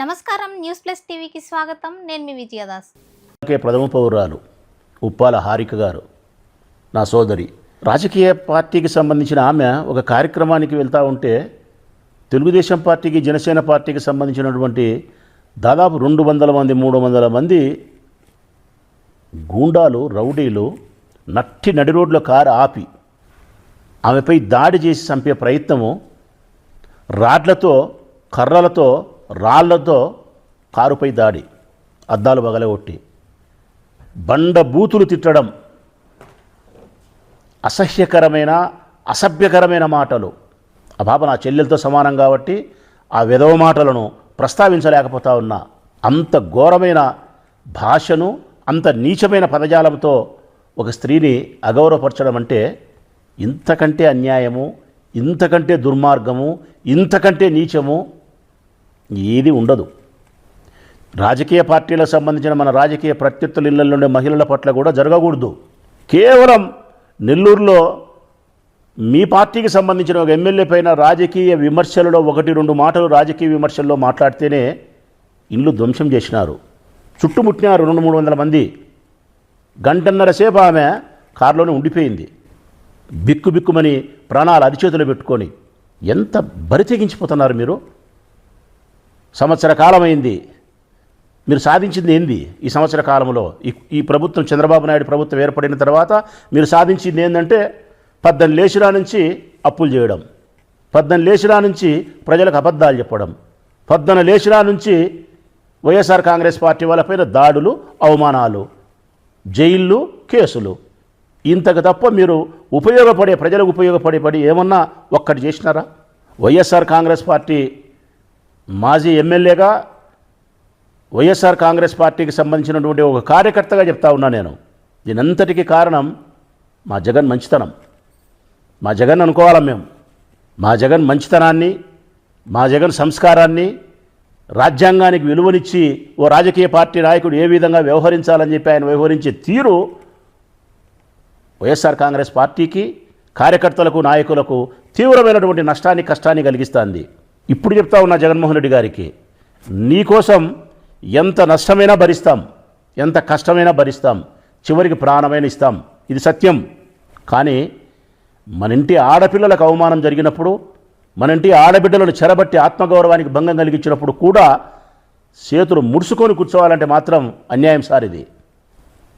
నమస్కారం news plus టీవీకి స్వాగతం. నేను మీ విజయదాస్. ప్రథమ పౌరాలు ఉప్పాల హారిక గారు. నా సోదరి రాజకీయ పార్టీకి సంబంధించిన ఆమె ఒక కార్యక్రమానికి వెళ్తూ ఉంటే తెలుగుదేశం పార్టీకి జనసేన పార్టీకి సంబంధించినటువంటి దాదాపు రెండు వందల మంది మూడు వందల మంది గూండాలు రౌడీలు నట్టి నడి రోడ్లో కారు ఆపి ఆమెపై దాడి చేసి చంపే ప్రయత్నము రాడ్లతో కర్రలతో రాళ్ళతో కారుపై దాడి అద్దాలు పగలగొట్టి. బండ బూతులు తిట్టడం అసహ్యకరమైన అసభ్యకరమైన మాటలు. ఆ పాప నా చెల్లెలతో సమానం కాబట్టి ఆ విధవ మాటలను ప్రస్తావించలేకపోతా ఉన్నా. అంత ఘోరమైన భాషను అంత నీచమైన పదజాలంతో ఒక స్త్రీని అగౌరవపరచడం అంటే ఇంతకంటే అన్యాయము ఇంతకంటే దుర్మార్గము ఇంతకంటే నీచము ఏది ఉండదు. రాజకీయ పార్టీలకు సంబంధించిన మన రాజకీయ ప్రత్యర్థుల ఇళ్ళలో ఉండే మహిళల పట్ల కూడా జరగకూడదు. కేవలం నెల్లూరులో మీ పార్టీకి సంబంధించిన ఒక ఎమ్మెల్యే పైన రాజకీయ విమర్శలలో ఒకటి రెండు మాటలు రాజకీయ విమర్శల్లో మాట్లాడితేనే ఇల్లు ధ్వంసం చేసినారు. చుట్టుముట్టినారు రెండు మూడు వందల మంది. గంటన్నర సేపు ఆమె కారులోనే ఉండిపోయింది. బిక్కు బిక్కుమని ప్రాణాలు అరిచేతులు పెట్టుకొని ఎంత బరి తెగించిపోతున్నారు మీరు? సంవత్సర కాలమైంది. మీరు సాధించింది ఏంది? ఈ సంవత్సర కాలంలో ఈ ఈ ప్రభుత్వం చంద్రబాబు నాయుడు ప్రభుత్వం ఏర్పడిన తర్వాత మీరు సాధించింది ఏంటంటే పద్దెనిమిది లేచిరా నుంచి అప్పులు చేయడం పద్దెనిమిది లేచిరా నుంచి ప్రజలకు అబద్ధాలు చెప్పడం పద్దెనిమిది లేచిరా నుంచి వైఎస్ఆర్ కాంగ్రెస్ పార్టీ వాళ్ళపైన దాడులు అవమానాలు జైళ్ళు కేసులు. ఇంతకు తప్ప మీరు ఉపయోగపడే ప్రజలకు ఉపయోగపడే పడి ఏమన్నా ఒక్కటి చేసినారా? వైఎస్ఆర్ కాంగ్రెస్ పార్టీ మాజీ ఎమ్మెల్యేగా వైఎస్ఆర్ కాంగ్రెస్ పార్టీకి సంబంధించినటువంటి ఒక కార్యకర్తగా చెప్తా ఉన్నా నేను. దీనంతటికీ కారణం మా జగన్ మంచితనం. మా జగన్ అనుకోవాలా మేము. మా జగన్ మంచితనాన్ని మా జగన్ సంస్కారాన్ని రాజ్యాంగానికి విలువనిచ్చి ఓ రాజకీయ పార్టీ నాయకుడు ఏ విధంగా వ్యవహరించాలని చెప్పి ఆయన వ్యవహరించే తీరు వైఎస్ఆర్ కాంగ్రెస్ పార్టీకి కార్యకర్తలకు నాయకులకు తీవ్రమైనటువంటి నష్టాన్ని కష్టాన్ని కలిగిస్తుంది. ఇప్పుడు చెప్తా ఉన్నా జగన్మోహన్ రెడ్డి గారికి నీకోసం ఎంత నష్టమైనా భరిస్తాం ఎంత కష్టమైనా భరిస్తాం చివరికి ప్రాణమైన ఇస్తాం. ఇది సత్యం. కానీ మన ఇంటి ఆడపిల్లలకు అవమానం జరిగినప్పుడు మన ఇంటి ఆడబిడ్డలను చెరబట్టి ఆత్మగౌరవానికి భంగం కలిగించినప్పుడు కూడా చేతులు ముడుచుకొని కూర్చోవాలంటే మాత్రం అన్యాయం సార్ ఇది.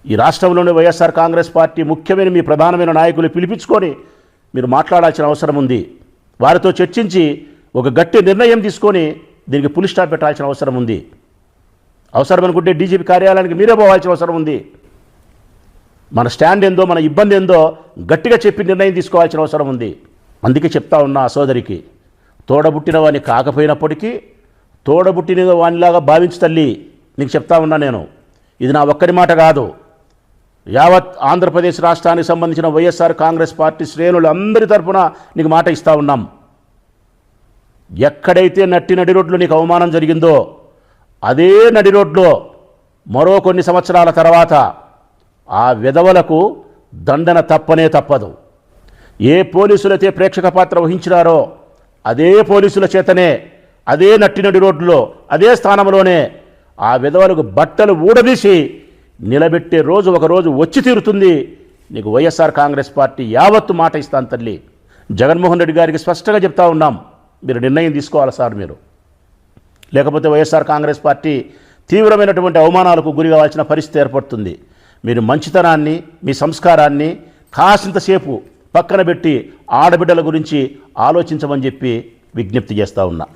ఈ రాష్ట్రంలోని వైఎస్ఆర్ కాంగ్రెస్ పార్టీ ముఖ్యమైన మీ ప్రధానమైన నాయకులు పిలిపించుకొని మీరు మాట్లాడాల్సిన అవసరం ఉంది. వారితో చర్చించి ఒక గట్టి నిర్ణయం తీసుకొని దీనికి పులి స్టాప్ పెట్టాల్సిన అవసరం ఉంది. అవసరం అనుకుంటే డీజీపీ కార్యాలయానికి మీరే పోవాల్సిన అవసరం ఉంది. మన స్టాండ్ ఏందో మన ఇబ్బంది ఏందో గట్టిగా చెప్పి నిర్ణయం తీసుకోవాల్సిన అవసరం ఉంది. అందుకే చెప్తా ఉన్నా ఆ సోదరికి తోడబుట్టిన వాని కాకపోయినప్పటికీ తోడబుట్టిన వానిలాగా భావించు తల్లి నీకు చెప్తా ఉన్నా నేను. ఇది నా ఒక్కరి మాట కాదు. యావత్ ఆంధ్రప్రదేశ్ రాష్ట్రానికి సంబంధించిన వైఎస్ఆర్ కాంగ్రెస్ పార్టీ శ్రేణులు అందరి తరఫున నీకు మాట ఇస్తా ఉన్నాం. ఎక్కడైతే నట్టి నడి రోడ్లో నీకు అవమానం జరిగిందో అదే నడి రోడ్లో మరో కొన్ని సంవత్సరాల తర్వాత ఆ విధవలకు దండన తప్పనే తప్పదు. ఏ పోలీసులైతే ప్రేక్షక పాత్ర వహించినారో అదే పోలీసుల చేతనే అదే నట్టినడి రోడ్లో అదే స్థానంలోనే ఆ విధవలకు బట్టలు ఊడదీసి నిలబెట్టే రోజు ఒకరోజు వచ్చి తీరుతుంది. నీకు వైఎస్ఆర్ కాంగ్రెస్ పార్టీ యావత్తు మాట ఇస్తాను తల్లి. జగన్మోహన్ రెడ్డి గారికి స్పష్టంగా చెప్తా ఉన్నాం. మీరు నిర్ణయం తీసుకోవాలి సార్ మీరు. లేకపోతే వైఎస్ఆర్ కాంగ్రెస్ పార్టీ తీవ్రమైనటువంటి అవమానాలకు గురి కావాల్సిన పరిస్థితి ఏర్పడుతుంది. మీరు మంచితనాన్ని మీ సంస్కారాన్ని కాసింతసేపు పక్కన పెట్టి ఆడబిడ్డల గురించి ఆలోచించమని చెప్పి విజ్ఞప్తి చేస్తూ ఉన్నా.